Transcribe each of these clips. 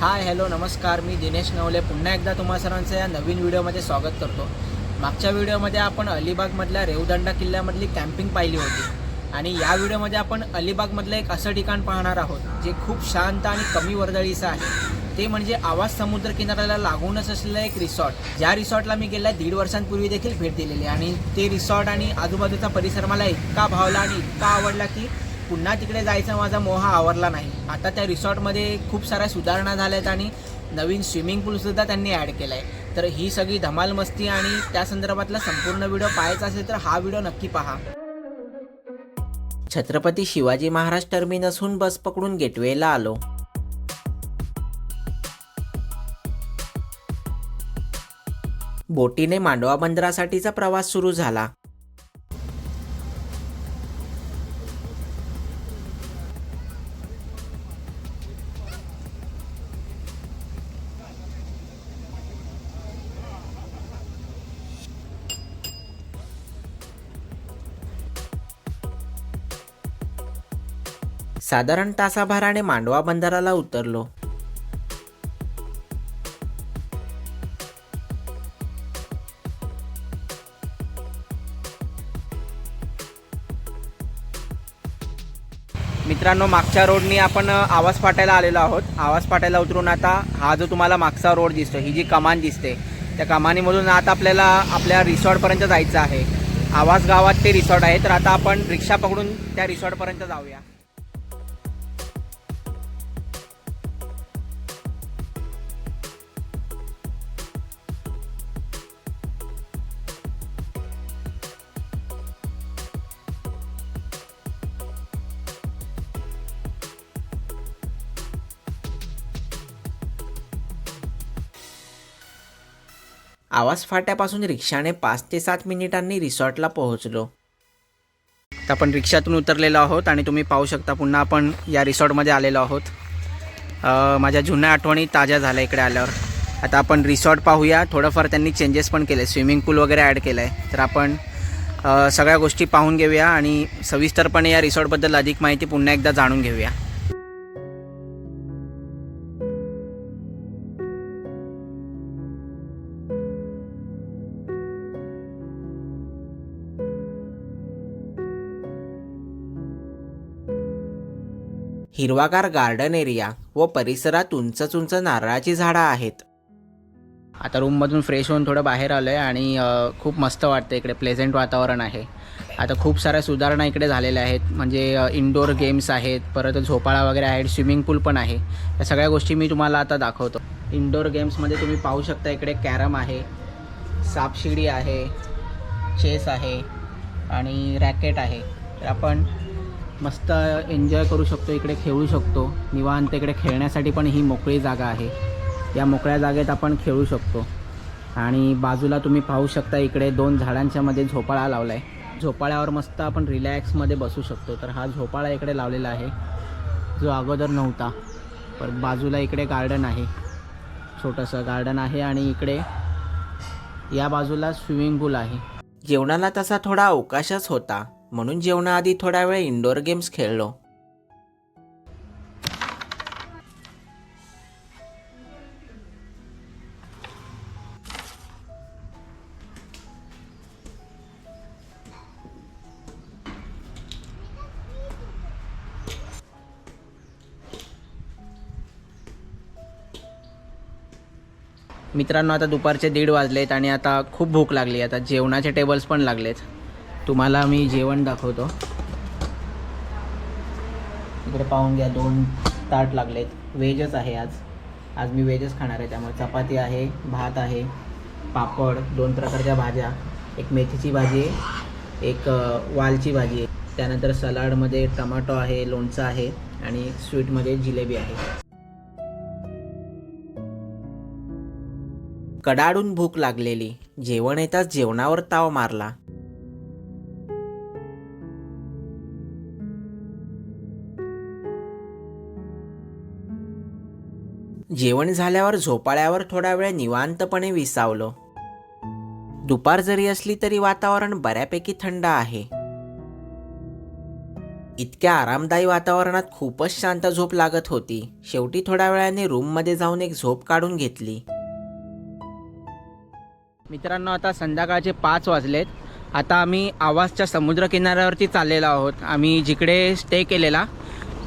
Hi hello नमस्कार मी दिनेश नवले. पुन्हा एकदा तुम्हा सर्वांचं या नवीन व्हिडिओमध्ये स्वागत करतो. मागच्या व्हिडिओमध्ये आपण अलिबागमधल्या रेवदंडा किल्ल्यामधली कॅम्पिंग पाहिली होती. आणि या व्हिडिओमध्ये आपण अलिबागमधलं एक असं ठिकाण पाहणार आहोत जे खूप शांत आणि कमी वर्दळीचं आहे. ते म्हणजे आवाज समुद्र किनाऱ्याला लागूनच असलेलं एक रिसॉर्ट. ज्या रिसॉर्टला मी गेल्या दीड वर्षांपूर्वी देखील भेट दिलेली आहे. आणि ते रिसॉर्ट आणि आजूबाजूचा परिसर मला इतका भावला आणि इतका आवडला की पुन्हा तिकडे जायचा माझा मोह आवरला नाही. आता त्या रिसॉर्टमध्ये खूप साऱ्या सुधारणा झाल्या आहेत आणि नवीन स्विमिंग पूलसुद्धा त्यांनी ॲड केला आहे तर ही सगळी धमाल मस्ती आणि त्या संदर्भातला संपूर्ण व्हिडिओ पाहायचा असेल तर हा व्हिडिओ नक्की पहा. छत्रपती शिवाजी महाराज टर्मिनसहून बस पकडून गेटवेला आलो. बोटीने मांडवा बंदरासाठीचा प्रवास सुरू झाला. साधारण तासाभराने मांडवा बंदराला उतरलो. मित्रांनो मागच्या रोडनी आपण आवाज फाटायला आलेलो आहोत. आवाज फाटायला उतरून आता हा जो तुम्हाला मागचा रोड दिसतो ही जी कमान दिसते त्या कमानीमधून आता आपल्याला आपल्या रिसॉर्टपर्यंत जायचं आहे. आवाज गावात ते रिसॉर्ट आहे तर आता आपण रिक्षा पकडून त्या रिसॉर्टपर्यंत जाऊया. आवाज फाट्यापासून रिक्षाने पाच ते सात मिनिटांनी रिसॉर्टला पोहोचलो. आता आपण रिक्षातून उतरलेलो आहोत आणि तुम्ही पाहू शकता पुन्हा आपण या रिसॉर्टमध्ये आलेलो आहोत. माझ्या जुन्या आठवणी ताज्या झाल्या इकडे आल्यावर. आता आपण रिसॉर्ट पाहूया. थोडंफार त्यांनी चेंजेस पण केले. स्विमिंग पूल वगैरे ॲड केलं आहे तर आपण सगळ्या गोष्टी पाहून घेऊया आणि सविस्तरपणे या रिसॉर्टबद्दल अधिक माहिती पुन्हा एकदा जाणून घेऊया. हिरवागार गार्डन एरिया व परिसरात उंच उंच नारळाची झाडं आहेत. आता रूममधून फ्रेश होऊन थोडं बाहेर आलो आहे आणि खूप मस्त वाटतं इकडे प्लेझेंट वातावरण आहे. आता खूप साऱ्या सुधारणा इकडे झालेल्या आहेत म्हणजे इनडोअर गेम्स आहेत परत झोपाळा वगैरे आहेत स्विमिंग पूल पण आहे. या सगळ्या गोष्टी मी तुम्हाला आता दाखवतो. इनडोअर गेम्समध्ये तुम्ही पाहू शकता इकडे कॅरम आहे सापशिडी आहे चेस आहे आणि रॅकेट आहे. तर आपण मस्त एन्जॉय करू शकतो इकडे खेळू शकतो. निवांत इकडे खेळण्यासाठी पण ही मोकळी जागा आहे. या मोकळ्या जागेत आपण खेळू शकतो. आणि बाजूला तुम्ही पाहू शकता इकडे दोन झाडांच्या मध्ये झोपाळा लावला आहे झोपाळ्यावर मस्त आपण रिलॅक्समध्ये बसू शकतो. तर हा झोपाळा इकडे लावलेला आहे. जो अगोदर नव्हता. पर बाजूला इकडे गार्डन आहे. छोटंसं गार्डन आहे आणि इकडे या बाजूला स्विमिंग पूल आहे. जेवणाला तसा थोडा अवकाशच होता. म्हणून जेवणाआधी थोडा वेळ इंडोर गेम्स खेळलो. मित्रांनो आता दुपारचे दीड वाजलेत आणि आता खूप भूक लागली. आता जेवणाचे टेबल्स पण लागलेत. तुम्हाला मी जेवण दाखवतो. इकडे पाहून घ्या दोन ताट लागलेत. व्हेजच आहे आज. आज मी व्हेजच खाणार आहे त्यामुळे चपाती आहे भात आहे पापड दोन प्रकारच्या भाज्या. एक मेथीची भाजी आहे एक वालची भाजी आहे. त्यानंतर सलाडमध्ये टमाटो आहे लोणचं आहे आणि स्वीटमध्ये जिलेबी आहे. कडाडून भूक लागलेली. जेवण येताच जेवणावर ताव मारला. जेवण झाल्यावर झोपाळ्यावर थोडा वेळ निवांतपणे विसावलो. दुपार जरी असली तरी वातावरण बऱ्यापैकी थंड आहे. इतक्या आरामदायी वातावरणात खूपच शांत झोप लागत होती. शेवटी थोड्या वेळाने रूममध्ये जाऊन एक झोप काढून घेतली. मित्रांनो आता संध्याकाळचे पाच वाजलेत. आता आम्ही आवाजच्या समुद्रकिनाऱ्यावरती चाललेलो आहोत. आम्ही जिकडे स्टे केलेला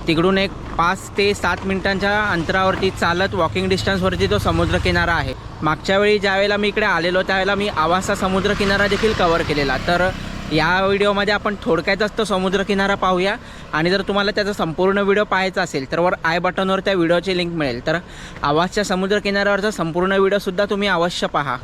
तिकडून एक पाच ते सात मिनिटांच्या अंतरावरती चालत वॉकिंग डिस्टन्सवरती तो समुद्रकिनारा आहे. मागच्या वेळी ज्यावेळेला मी इकडे आलेलो त्यावेळेला मी आवाजचा समुद्रकिनारा देखील कवर केलेला. तर या व्हिडिओमध्ये आपण थोडक्यातच तो समुद्रकिनारा पाहूया. आणि जर तुम्हाला त्याचा संपूर्ण व्हिडिओ पाहायचा असेल तर वर आय बटनवर त्या व्हिडिओची लिंक मिळेल. तर आवाजच्या समुद्रकिनाऱ्यावरचा संपूर्ण व्हिडिओसुद्धा तुम्ही अवश्य पहा.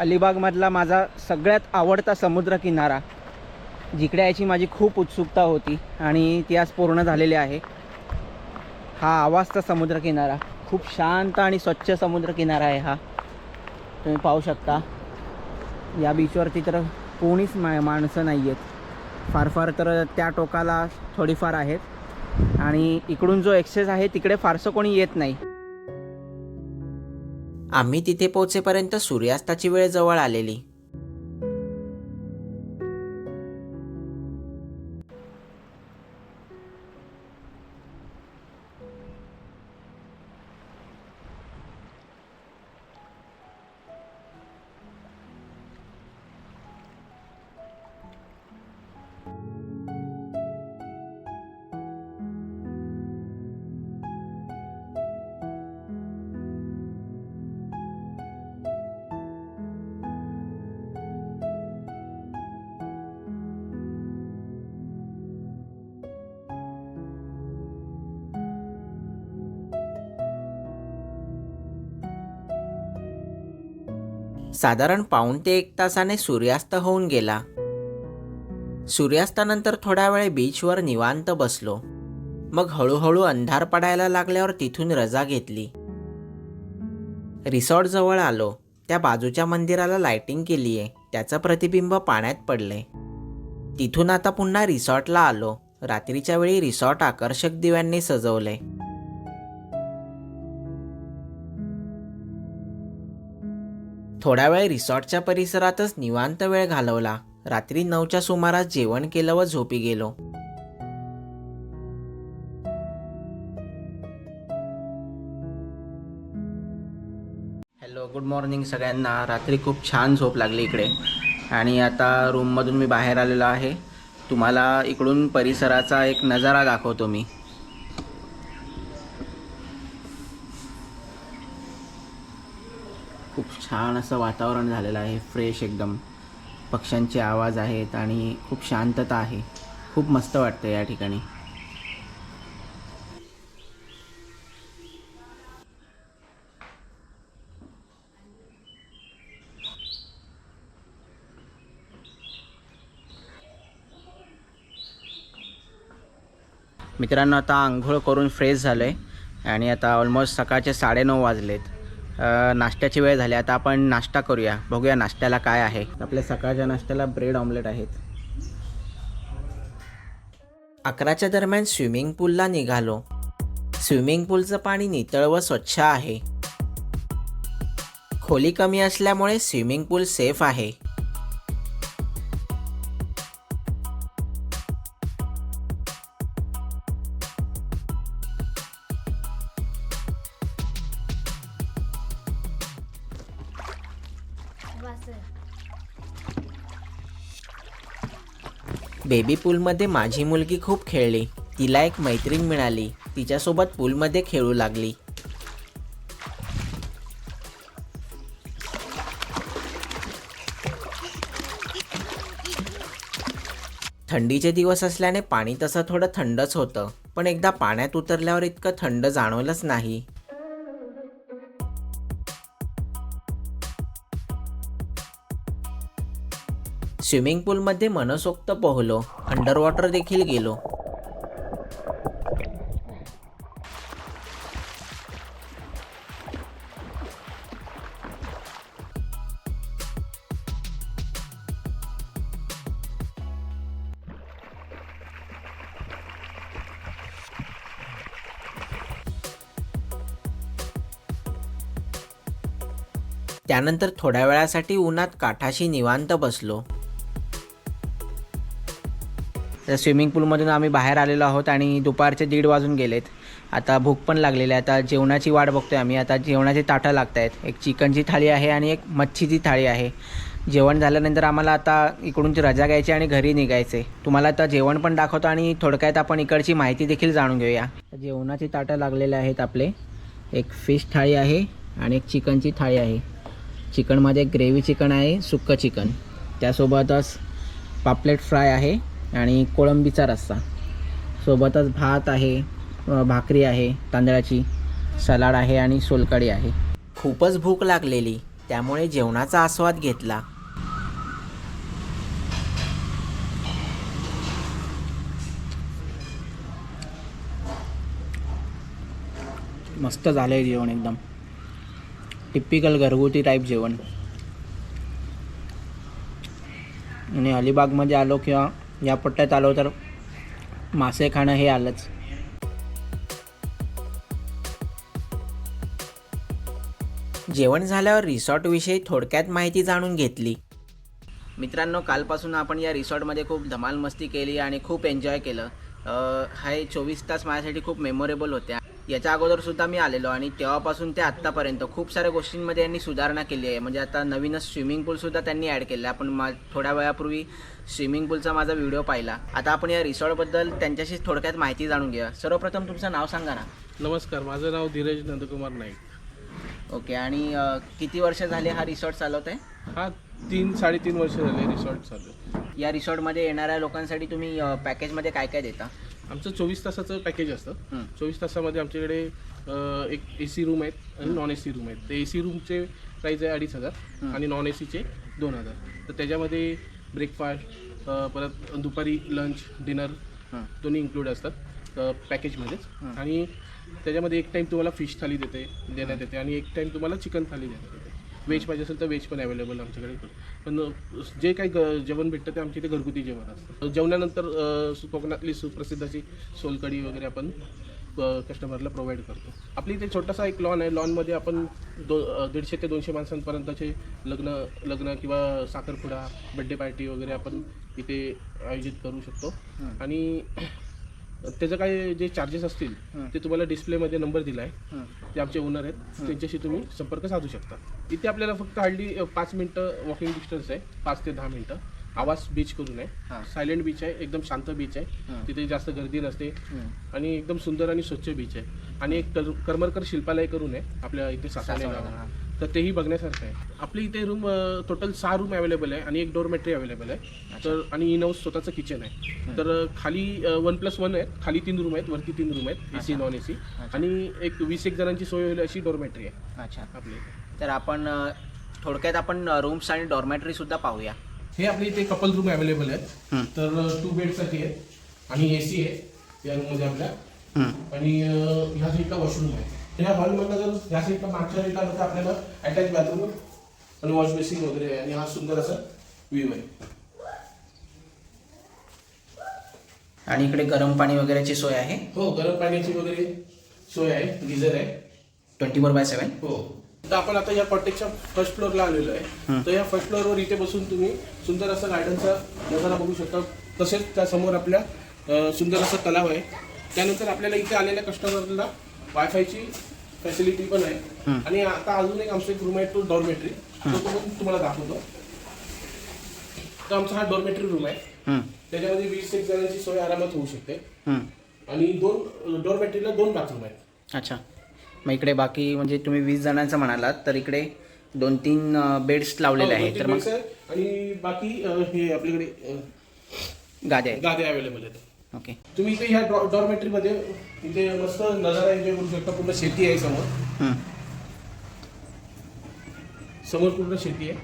अलिबागमधला माझा सगळ्यात आवडता समुद्रकिनारा जिकडे याची माझी खूप उत्सुकता होती आणि ती आज पूर्ण झालेली आहे. हा आवाजचा समुद्रकिनारा खूप शांत आणि स्वच्छ समुद्रकिनारा आहे हा. तुम्ही पाहू शकता या बीचवरती तर कोणीच मा माणसं नाही आहेत फार फार तर त्या टोकाला थोडीफार आहेत. आणि इकडून जो एक्सेस आहे तिकडे फारसं कोणी येत नाही. आम्ही तिथे पोहोचेपर्यंत सूर्यास्ताची वेळ जवळ आलेली. साधारण पाऊण ते एक तासाने सूर्यास्त होऊन गेला. सूर्यास्तानंतर थोड्या वेळ बीचवर निवांत बसलो. मग हळूहळू अंधार पडायला लागल्यावर तिथून रजा घेतली. रिसॉर्ट जवळ आलो. त्या बाजूच्या मंदिराला लायटिंग केली आहे त्याचं प्रतिबिंब पाण्यात पडले. तिथून आता पुन्हा रिसॉर्टला आलो. रात्रीच्या वेळी रिसॉर्ट आकर्षक दिव्यांनी सजवले. थोडा वेळ रिसॉर्टच्या परिसरातच निवांत वेळ घालवला. रात्री नऊच्या सुमारास जेवण केलं व झोपी गेलो. हॅलो गुड मॉर्निंग सगळ्यांना. रात्री खूप छान झोप लागली इकडे. आणि आता रूममधून मी बाहेर आलेलो आहे. तुम्हाला इकडून परिसराचा एक नजारा दाखवतो मी खूप छान असं वातावरण झालेलं आहे फ्रेश एकदम. पक्ष्यांचे आवाज आहेत आणि खूप शांतता आहे. खूप मस्त वाटतं या ठिकाणी. मित्रांनो आता आंघोळ करून फ्रेश झालो आहे आणि आता ऑलमोस्ट सकाळचे साडेनऊ वाजलेत. नाश्त्याची वेळ झाली. आता आपण नाश्ता करूया. बघूया नाश्त्याला काय आहे. आपल्या सकाळच्या नाश्त्याला ब्रेड ऑमलेट आहेत. अकराच्या दरम्यान स्विमिंग पूलला निघालो. स्विमिंग पूलचं पाणी नितळ व स्वच्छ आहे. खोली कमी असल्यामुळे स्विमिंग पूल सेफ आहे. बेबी पूलमध्ये माझी मुलगी खूप खेळली. तिला एक मैत्रीण मिळाली. तिच्यासोबत पूलमध्ये खेळू लागली. थंडीचे दिवस असल्याने पाणी तसं थोडं थंडच होतं. पण एकदा पाण्यात उतरल्यावर इतकं थंड जाणवलंच नाही. स्विमिंग पूलमध्ये मनसोक्त पोहलो अंडर वॉटर देखील गेलो. त्यानंतर थोड्या वेळासाठी उन्हात काठाशी निवांत बसलो. तर स्विमिंग पूलमधून आम्ही बाहेर आलेलो आहोत आणि दुपारचे दीड वाजून गेलेत. आता भूक पण लागलेली आहे. आता जेवणाची वाट आहे आम्ही. आता जेवणाची ताटं लागत आहेत एक चिकनची थाळी आहे आणि एक मच्छीची थाळी आहे. जेवण झाल्यानंतर आम्हाला आता इकडूनची रजा घ्यायची आणि घरी निघायचे. तुम्हाला आता जेवण पण दाखवतो आणि थोडक्यात आपण इकडची माहिती देखील जाणून घेऊया. जेवणाची ताटं लागलेले आहेत आपले. एक फिश थाळी आहे आणि एक चिकनची थाळी आहे. चिकनमध्ये ग्रेव्ही चिकन आहे सुक्कं चिकन. त्यासोबतच पापलेट फ्राय आहे. आणि कोळंबीचा रस्सा. सोबतच भात आहे भाकरी आहे तांदळाची सलाड आहे आणि सोलकडी आहे. खूपच भूक लागलेली त्यामुळे जेवणाचा आस्वाद घेतला. मस्त झालं आहे जेवण एकदम. टिपिकल घरगुती टाईप जेवण. आणि अलिबागमध्ये आलो किंवा या पट्ट्यात आलो तर मासे खाणं हे आलंच. जेवण झाल्यावर रिसॉर्टविषयी थोडक्यात माहिती जाणून घेतली. मित्रांनो कालपासून आपण या रिसॉर्टमध्ये खूप धमाल मस्ती केली आणि खूप एन्जॉय केलं. हे चोवीस तास माझ्यासाठी खूप मेमोरेबल होत्या. याच्या अगोदर सुद्धा मी आलेलो आणि तेव्हापासून ते आत्तापर्यंत खूप साऱ्या गोष्टींमध्ये यांनी सुधारणा केली आहे. म्हणजे आता नवीनच स्विमिंग पूलसुद्धा त्यांनी ॲड केलं आहे. आपण मा थोड्या वेळापूर्वी स्विमिंग पूलचा माझा व्हिडिओ पाहिला. आता आपण या रिसॉर्टबद्दल त्यांच्याशी थोडक्यात माहिती जाणून घेऊया. सर्वप्रथम तुमचं नाव सांगा ना. नमस्कार माझं नाव धीरज नंदकुमार नाईक. ओके आणि किती वर्ष झाले हा रिसॉर्ट चालवत आहे हा तीन साडेतीन वर्ष झाले रिसॉर्ट चालू या रिसॉर्टमध्ये येणाऱ्या लोकांसाठी तुम्ही पॅकेजमध्ये काय काय देता? आमचं चोवीस तासाचं पॅकेज असतं. चोवीस तासामध्ये आमच्याकडे एक ए सी रूम आहेत आणि नॉन ए सी रूम आहेत. ते ए सी रूमचे प्राईज आहे अडीच हजार आणि नॉन ए सीचे दोन हजार. तर त्याच्यामध्ये ब्रेकफास्ट परत दुपारी लंच डिनर. दोन्ही इन्क्लूड असतात पॅकेजमध्येच. आणि त्याच्यामध्ये एक टाईम तुम्हाला फिश थाली देते देण्यात येते आणि एक टाईम तुम्हाला चिकन थाली येते. व्हेज पाहिजे असेल तर व्हेज पण अवेलेबल आमच्याकडे. पण जे काही ग जेवण भेटतं ते आमच्या इथे घरगुती जेवण असतं. जेवणानंतर कोकणातली सुप्रसिद्ध अशी सोलकढी वगैरे आपण कस्टमरला प्रोव्हाइड करतो. आपली इथे छोटासा एक लॉन आहे. लॉनमध्ये आपण दो दीडशे ते दोनशे माणसांपर्यंतचे लग्न लग्न किंवा साखरपुडा बड्डे पार्टी वगैरे आपण इथे आयोजित करू शकतो. आणि त्याचं काय जे चार्जेस असतील. ते तुम्हाला डिस्प्लेमध्ये नंबर दिला आहे. ते आमचे ओनर आहेत. त्यांच्याशी तुम्ही संपर्क साधू शकता. इथे आपल्याला फक्त हार्डली पाच मिनटं वॉकिंग डिस्टन्स आहे. पाच ते दहा मिनटं. आवाज बीच करून हां. आहे सायलेंट बीच आहे. एकदम शांत बीच. आहे. तिथे जास्त गर्दी नसते. आणि एकदम सुंदर आणि स्वच्छ बीच आहे. आणि एक कर- करमरकर शिल्पालय करून आहे. आपल्या इथे गावात तर तेही बघण्यासारखं आहे. आपली इथे रूम टोटल सहा रूम अवेलेबल आहे आणि एक डोरमेट्री अवेलेबल आहे. तर आणि इन हाऊस स्वतःचं किचन आहे. तर खाली वन प्लस वन आहे खाली तीन रूम आहेत वरती तीन रूम आहेत A C non A C आणि एक वीस एक जणांची सोय होईल अशी डोरमेट्री आहे. अच्छा. आपल्या इथे. तर आपण थोडक्यात आपण रूम्स आणि डॉर्मॅटरी सुद्धा पाहूया. हे आपल्या इथे कपल रूम अवेलेबल आहेत. तर टू बेडसाठी आहे आणि ए सी आहे. या रूममध्ये आपल्या. आणि ह्या साईडला वॉशरूम आहे. ह्या हॉलमधनं जर ह्या साईडला मागच्या साईडला तर आपल्याला अटॅच बाथरूम आणि वॉश बेसिंग वगैरे आहे. आणि हा सुंदर असा व्ह्यू आहे. आणि इकडे गरम पाणी वगैरेची सोय आहे? हो गरम पाण्याची वगैरे सोय आहे. गिझर आहे. Twenty four by seven? हो. तर आपण आता या कॉटेजच्या फर्स्ट फ्लोअरला आलेलो आहे. तर या फर्स्ट फ्लोअरवर इथे बसून तुम्ही सुंदर असा गार्डनचा नजारा बघू शकता. तसेच त्यासमोर आपल्या अं, सुंदर असा तलाव आहे. त्यानंतर आपल्याला इथे आलेल्या कस्टमरला वायफायची फॅसिलिटी पण आहे. आणि आता अजून एक आमचा एक रूम आहे तो डॉर्मेट्री तो पण तुम्हाला दाखवतो. तर आमचा हा डॉर्मेट्री रूम आहे. त्याच्यामध्ये वीस एक जणांची सोय आरामात होऊ शकते. आणि दोन डॉर्मेट्रीला दोन बाथरूम आहेत. अच्छा. मग इकडे बाकी म्हणजे तुम्ही वीस जणांचं म्हणालात तर इकडे दोन तीन बेड्स लावलेले हो, आहेत. तर मग आणि बाकी हे आपल्याकडे गाद्या आहेत. गाद्या अवेलेबल आहेत. ओके तुम्ही इथे ह्या डॉर्मेटरी मध्ये इथे मस्त नजारा एन्जॉय करू शकता. पूर्ण शेती आहे समोर. हं. समोर पूर्ण शेती आहे.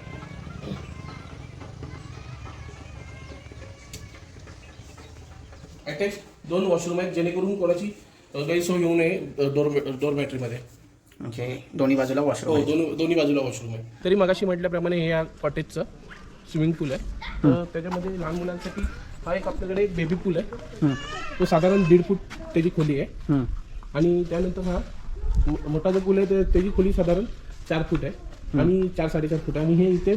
अटॅच दोन वॉशरूम आहेत जेणेकरून कोणाची गैरसोय येऊ नये डॉर्मेटरी मध्ये म्हणजे दोन्ही बाजूला हो वॉशरूम दोन दोन्ही बाजूला वॉशरूम आहे. तरी मगाशी म्हटल्याप्रमाणे हे या कॉटेजचं स्विमिंग पूल आहे. तर त्याच्यामध्ये लहान मुलांसाठी हा एक आपल्याकडे एक बेबी पूल आहे. तो साधारण दीड फूट त्याची खोली आहे. हं. आणि त्यानंतर हा मो- मोठा जो पूल आहे तर त्याची खोली साधारण चार फूट आहे. आणि चार साडेचार फूट आणि हे इथे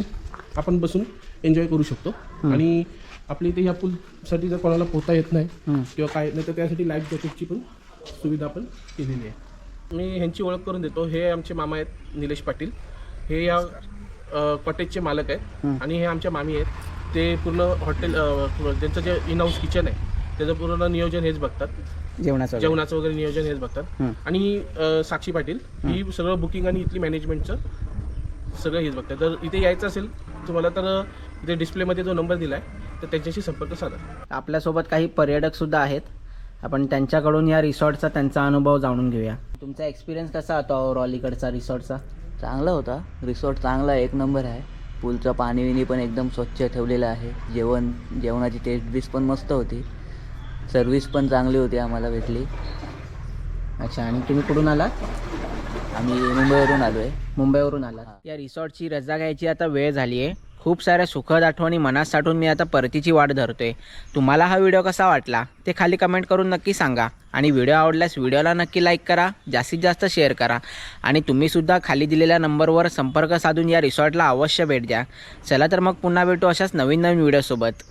आपण बसून एन्जॉय करू शकतो. आणि आपल्या इथे ह्या पूलसाठी जर कोणाला पोहता येत नाही किंवा काय नाही तर त्यासाठी लाईफ जॅकेटची पण सुविधा आपण केलेली आहे. मी ह्यांची ओळख करून देतो. हे आमचे मामा आहेत निलेश पाटील. हे या कॉटेजचे मालक आहेत. आणि हे आमच्या मामी आहेत. ते पूर्ण हॉटेल त्यांचं जे इन हाऊस किचन आहे त्याचं पूर्ण नियोजन हेच बघतात. जेवणाचं. जेवणाचं वगैरे नियोजन हेच बघतात. हं. आणि साक्षी पाटील ही सगळं बुकिंग आणि इथली मॅनेजमेंटचं सगळं हेच बघतात. जर इथे यायचं असेल तुम्हाला तर इथे डिस्प्लेमध्ये जो नंबर दिला आहे तर त्यांच्याशी संपर्क साधा. आपल्यासोबत काही पर्यटक सुद्धा आहेत. आपण त्यांच्याकडून या रिसॉर्टचा त्यांचा अनुभव जाणून घेऊया. तुमचा एक्सपिरियन्स कसा होता ओव्हरऑल इकडचा रिसॉर्टचा चांगला होता. रिसॉर्ट चांगला आहे, एक नंबर आहे. पूलचं पाणी विणी पण एकदम स्वच्छ ठेवलेलं आहे. जेवण जेवणाची टेस्ट बीस पण मस्त होती. सर्विस पण चांगली होती आम्हाला भेटली. अच्छा आणि तुम्ही कुठून आलात? आम्ही मुंबईवरून आलो आहे मुंबईवरून आलात. या रिसॉर्टची रजा घ्यायची आता वेळ झाली आहे खूप साऱ्या सुखद आठवणी मनात साठवून मी आता परतीची वाट धरतोय. तुम्हाला हा व्हिडिओ कसा वाटला ते खाली कमेंट करून नक्की सांगा. आणि व्हिडिओ आवडल्यास व्हिडिओला नक्की लाईक करा जास्तीत जास्त शेअर करा. आणि तुम्हीसुद्धा खाली दिलेल्या नंबरवर संपर्क साधून या रिसॉर्टला अवश्य भेट द्या. चला तर मग पुन्हा भेटू अशाच नवीन नवीन व्हिडिओसोबत